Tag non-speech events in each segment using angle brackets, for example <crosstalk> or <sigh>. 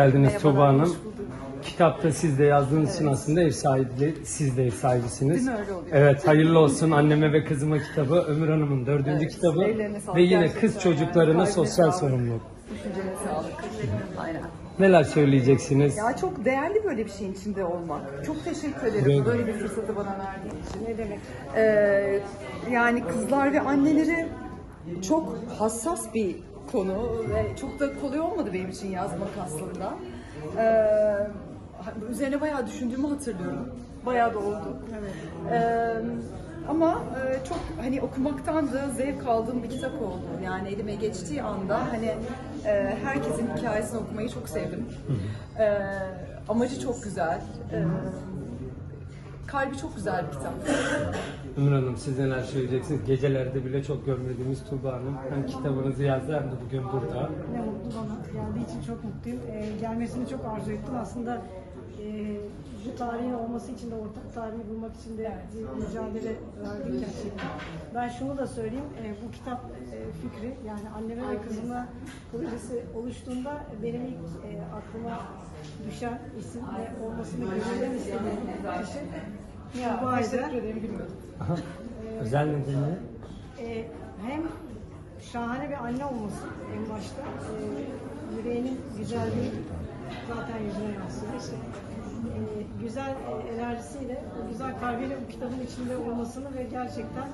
geldiniz Tuğba Hanım. Kitapta siz de yazdığınız için aslında ev sahibi, siz de ev sahibisiniz. Değil mi? Öyle oluyor. Evet, hayırlı olsun anneme ve kızıma kitabı. Ömür Hanım'ın dördüncü Evet, kitabı. Ve yine kız çocuklarına yani. sosyal sorumluluk. Düşüncene sağlık. Aynen. Neler söyleyeceksiniz? Ya çok değerli böyle bir şeyin içinde olmak. Çok teşekkür ederim Buraya- böyle bir fırsatı bana verdiğin için. Ne demek? Ee, yani kızlar ve anneleri çok hassas bir konu ve çok da kolay olmadı benim için yazmak aslında. Ee, üzerine bayağı düşündüğümü hatırlıyorum. Bayağı da oldu. Ee, ama e, çok hani okumaktan da zevk aldığım bir kitap oldu. Yani elime geçtiği anda hani e, herkesin hikayesini okumayı çok sevdim. Ee, amacı çok güzel. Ee, kalbi çok güzel bir kitap. Ömür Hanım siz neler söyleyeceksiniz? Gecelerde bile çok görmediğimiz Tuğba Hanım. Hem kitabınızı yazdı hem de bugün burada. Ne mutlu bana. Geldiği için çok mutluyum. Ee, gelmesini çok arzu ettim. Aslında e, bu tarihin olması için de ortak tarihi bulmak için de bir mücadele verdik gerçekten. Ben şunu da söyleyeyim. e, bu kitap e, fikri yani anneme ve kızıma projesi oluştuğunda benim ilk e, aklıma düşen isim ve olmasını gönülden istediğim kişi Ya, Tuğba teşekkür Eder. ederim bilmiyordum. <laughs> Özel nedeni Ee, hem şahane bir anne olması en başta, ee, yüreğinin güzelliği zaten yüzüne yansıyor. İşte, ee, güzel e, enerjisiyle, o güzel kalbiyle bu kitabın içinde olmasını ve gerçekten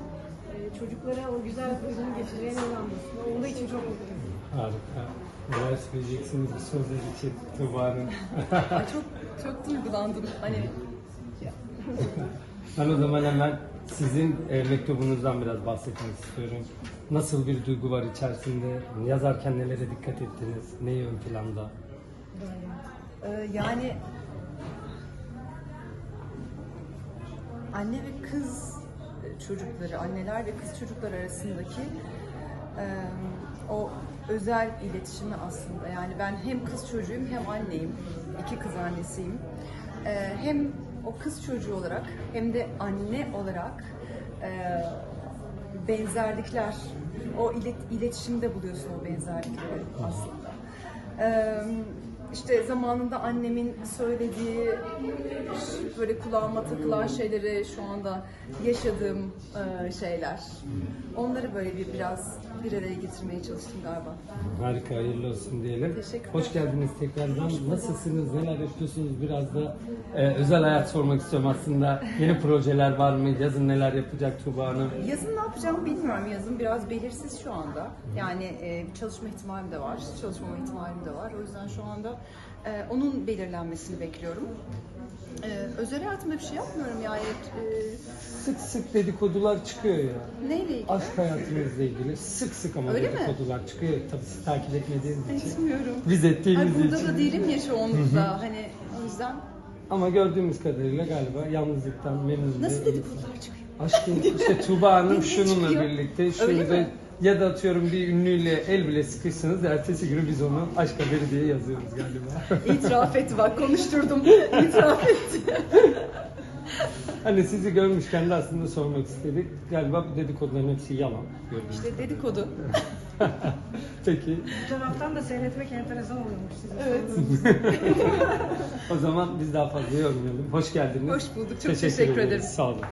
e, çocuklara o güzel duyguyu getireceğine inanmasını. Olduğu için çok mutluyum. harika. Neler söyleyeceksiniz bu sözler için? <laughs> Ay çok çok duygulandım. Hani <laughs> Ben o zaman hemen sizin e, mektubunuzdan biraz bahsetmek istiyorum. Nasıl bir duygu var içerisinde? Yazarken nelere dikkat ettiniz? Neyi ön planda? Ee, yani anne ve kız çocukları, anneler ve kız çocuklar arasındaki e, o özel iletişimi aslında. Yani ben hem kız çocuğuyum hem anneyim. iki kız annesiyim. Ee, hem o kız çocuğu olarak hem de anne olarak e, benzerlikler, o ilet, iletişimde buluyorsun o benzerlikleri aslında. Ee, işte zamanında annemin söylediği böyle kulağıma takılan şeyleri şu anda yaşadığım e, şeyler. Onları böyle bir biraz bir araya getirmeye çalıştım galiba. Harika, hayırlı olsun diyelim. Teşekkürler. Hoş geldiniz tekrardan. Nasılsınız, neler yapıyorsunuz? Biraz da e, özel hayat sormak istiyorum aslında. Yeni projeler var mı? Yazın neler yapacak Tuğba Hanım? Yazın ne yapacağımı bilmiyorum. Yazın biraz belirsiz şu anda. Yani e, çalışma ihtimalim de var, çalışmama ihtimalim de var. O yüzden şu anda e, onun belirlenmesini bekliyorum. E, özel hayatımda bir şey yapmıyorum yani. E, Sık sık dedikodular çıkıyor ya. neyle ilgili? Aşk hayatınızla ilgili sık sık ama Öyle mi? dedikodular çıkıyor. Tabii siz takip etmediğiniz için. Etmiyorum. Biz ettiğimiz Ay, burada için. da değilim ya çoğunlukla. hani o yüzden Ama gördüğümüz kadarıyla galiba yalnızlıktan memnun. nasıl dedikodular çıkıyor? Aşkım işte Tuğba Hanım <laughs> Ne şununla çıkıyor? birlikte Öyle şunu da mi? Ya da atıyorum bir ünlüyle el bile sıkışsınız ertesi günü biz onu aşk haberi diye yazıyoruz galiba. <laughs> İtiraf etti bak konuşturdum. <laughs> İtiraf etti. hani sizi görmüşken de aslında sormak istedik. Galiba bu dedikoduların hepsi yalan. Gördüğünüz İşte dedikodu. <laughs> Peki Bu taraftan da seyretmek enteresan oluyormuş sizin. Evet. o zaman biz daha fazla yormayalım. Hoş geldiniz. Hoş bulduk. Çok teşekkür ederim. ederiz. Sağ olun.